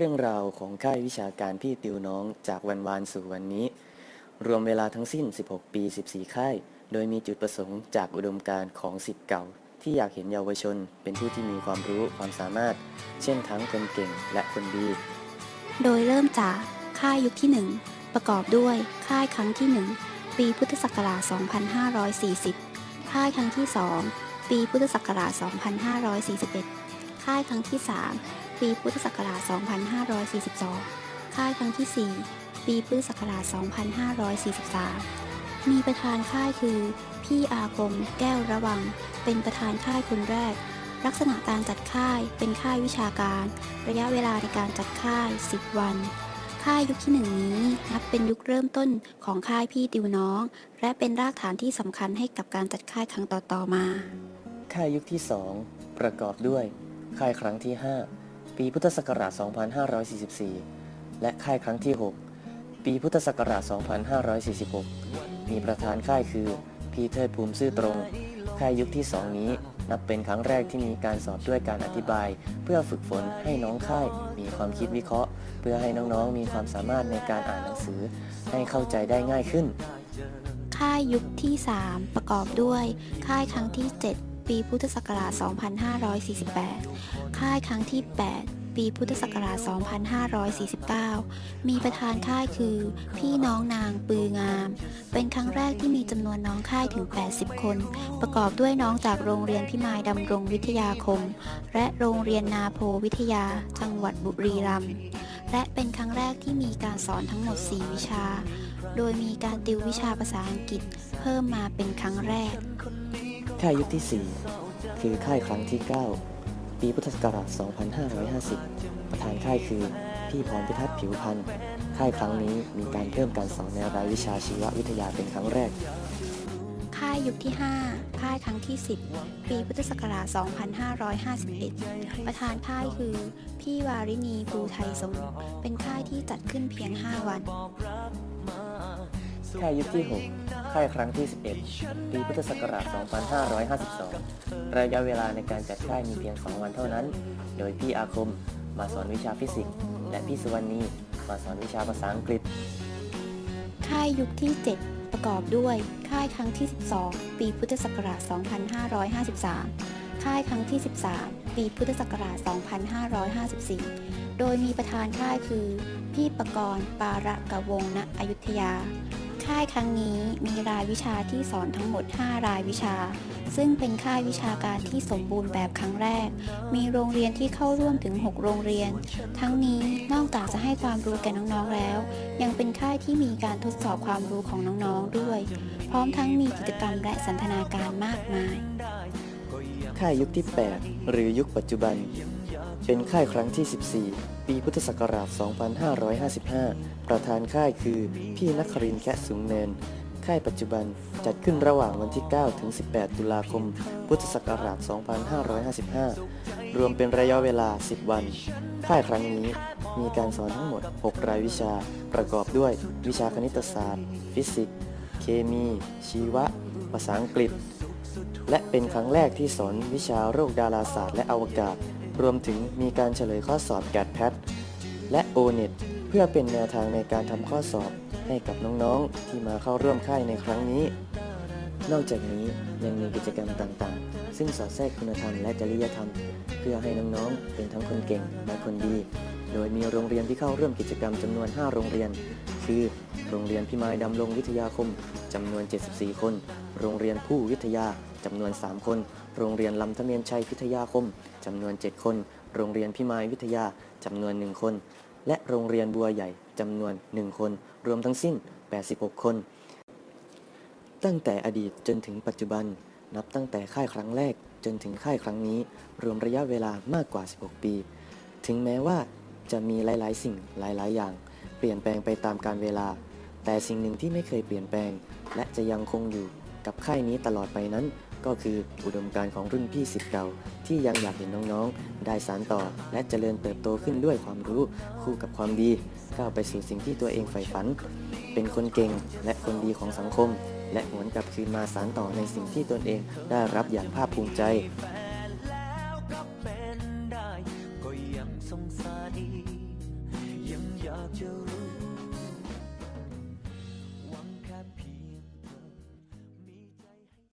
เรื่องราวของค่ายวิชาการพี่ติวน้องจากวันวานสู่วันนี้ รวมเวลาทั้งสิ้น 16 ปี 14 ค่าย โดยมีจุดประสงค์จากอุดมการณ์ของสิทธิ์เก่า ที่อยากเห็นเยาวชน เป็นผู้ที่มีความรู้ความสามารถ เช่นทั้งคนเก่งและคนดี โดยเริ่มจากค่ายยุคที่ 1 ประกอบด้วยค่ายครั้งที่ 1 ปีพุทธศักราช 2540 ค่ายครั้งที่ 2 ปีพุทธศักราช 2541 ค่ายครั้งที่ 3 ปีพุทธศักราช 2542 ค่ายครั้งที่ 4 ปีพุทธศักราช 2543 มีประธานค่ายคือ พี่อาคม แก้วระวัง เป็นประธานค่ายคนแรก ลักษณะการจัดค่ายเป็นค่ายวิชาการ ระยะเวลาในการจัดค่าย 10 วัน ค่ายยุคที่หนึ่งนี้นับเป็นยุคเริ่มต้นของค่ายพี่ติวน้อง และเป็นรากฐานที่สำคัญให้กับการจัดค่ายครั้งต่อๆมา ค่ายยุคที่ 2 ประกอบด้วย ค่ายครั้งที่ 5 ปีพุทธศักราช 2544 และค่ายครั้งที่ 6 ปีพุทธศักราช 2546 มีประธานค่ายคือ พีเทิดภูมิซื่อตรง ค่ายยุคที่ 2 นี้นับเป็นครั้งแรกที่มีการสอบด้วยการอธิบาย เพื่อฝึกฝนให้น้องค่ายมีความคิดวิเคราะห์ เพื่อให้น้องๆมีความสามารถในการอ่านหนังสือ ให้เข้าใจได้ง่ายขึ้น ค่ายยุคที่ 3 ประกอบด้วย ค่ายครั้งที่ 7 ปีพุทธศักราช 2548 ค่ายครั้งที่ 8 ปีพุทธศักราช 2549 มีประธานค่ายคือ พี่น้องนางปืองาม เป็นครั้งแรกที่มีจำนวนน้องค่ายถึง 80 คน ประกอบด้วยน้องจากโรงเรียนพิมายดำรงวิทยาคม และโรงเรียนนาโพวิทยา จังหวัดบุรีรัมย์และเป็นครั้งแรกที่มีการสอนทั้งหมด 4 วิชา โดยมีการติววิชาภาษาอังกฤษ เพิ่มมาเป็นครั้งแรก ค่ายยุคที่ 4 คือค่ายครั้งที่ 9 ปีพุทธศักราช 2550 ประธานค่ายคือพี่พรพิทักษ์ผิวพันธ์ ค่ายครั้งนี้มีการเพิ่มการสอนในรายวิชาชีววิทยาเป็นครั้งแรก ค่ายยุคที่ 5 ค่ายครั้งที่ 10 ปีพุทธศักราช 2551 ประธานค่ายคือ พี่วารินีภูไทยสงฆ์เป็นค่ายที่จัดขึ้นเพียง 5 วัน ค่ายยุคที่ 6 ค่ายครั้งที่ 11 ปีพุทธศักราช 2552 ระยะเวลาในการจัดค่ายมีเพียง 2 วันเท่านั้น โดยพี่อาคมมาสอนวิชาฟิสิกส์ และพี่สุวรรณีมาสอนวิชาภาษาอังกฤษ ค่ายยุคที่ 7 ประกอบด้วย ค่ายครั้งที่ 12 ปีพุทธศักราช 2553 ค่ายครั้งที่ 13 ปีพุทธศักราช 2554 โดยมีประธานค่ายคือ พี่ประกรณ์ปาระกะวงณอยุธยา ค่ายครั้งนี้มีรายวิชาที่สอนทั้งหมด 5 รายวิชา ซึ่งเป็นค่ายวิชาการที่สมบูรณ์แบบครั้งแรก มีโรงเรียนที่เข้าร่วมถึง 6 โรงเรียน ทั้งนี้นอกจากจะให้ความรู้แก่น้องๆแล้ว ยังเป็นค่ายที่มีการทดสอบความรู้ของน้องๆด้วย พร้อมทั้งมีกิจกรรมและสันทนาการมากมาย ค่ายยุคที่ 8 หรือยุคปัจจุบัน เป็นค่ายครั้งที่ 14 ปีพุทธศักราช 2555 ประธานค่ายคือพี่นครินแคะสูงเนิน ค่ายปัจจุบันจัดขึ้นระหว่างวันที่ 9 ถึง 18 ตุลาคม พุทธศักราช 2555 รวมเป็นระยะเวลา 10 วัน ค่ายครั้งนี้มีการสอนทั้งหมด 6 รายวิชา ประกอบด้วย วิชาคณิตศาสตร์ ฟิสิกส์ เคมี ชีวะ ภาษาอังกฤษ และเป็นครั้งแรกที่สอนวิชาโรคดาราศาสตร์และอวกาศ รวมถึงมีการเฉลยข้อสอบแกดแพทและโอเน็ตเพื่อเป็นแนวทางในการทำข้อสอบให้กับน้องๆ ที่มาเข้าร่วมค่ายในครั้งนี้ นอกจากนี้ยังมีกิจกรรมต่างๆ ซึ่งสอดแทรกคุณธรรมและจริยธรรม เพื่อให้น้องๆ เป็นทั้งคนเก่งและคนดี โดยมีโรงเรียนที่เข้าร่วมกิจกรรมจำนวน 5 โรงเรียน คือโรงเรียนพิมายดำรงวิทยาคมจำนวน 74 คน โรงเรียนผู้วิทยา จำนวน 3 คน โรงเรียนลำทะเมียนชัยพิทยาคมจำนวน 7 คน โรงเรียนพิมายวิทยาจำนวน 1 คน และโรงเรียนบัวใหญ่จำนวน 1 คน รวมทั้งสิ้น 86 คน ตั้งแต่อดีตจนถึงปัจจุบัน นับตั้งแต่ค่ายครั้งแรกจนถึงค่ายครั้งนี้ รวมระยะเวลามากกว่า 16 ปี ถึงแม้ว่าจะมีหลาย ๆ สิ่งหลาย ๆ อย่าง เปลี่ยนแปลงไปตามกาลเวลา แต่สิ่งหนึ่งที่ไม่เคยเปลี่ยนแปลง และจะยังคงอยู่กับค่ายนี้ตลอดไปนั้น ก็คืออุดมการณ์ของรุ่นพี่สิทธิ์เก่า ที่ยังอยากเห็นน้องๆ ได้สานต่อ และเจริญเติบโตขึ้นด้วยความรู้คู่กับความดี ก้าวไปสู่สิ่งที่ตัวเองใฝ่ฝัน เป็นคนเก่งและคนดีของสังคม และหวนกลับคืนมาสานต่อในสิ่งที่ตนเองได้รับอย่างภาคภูมิใจก็เป็นได้ก็ยังสงสารดีจะ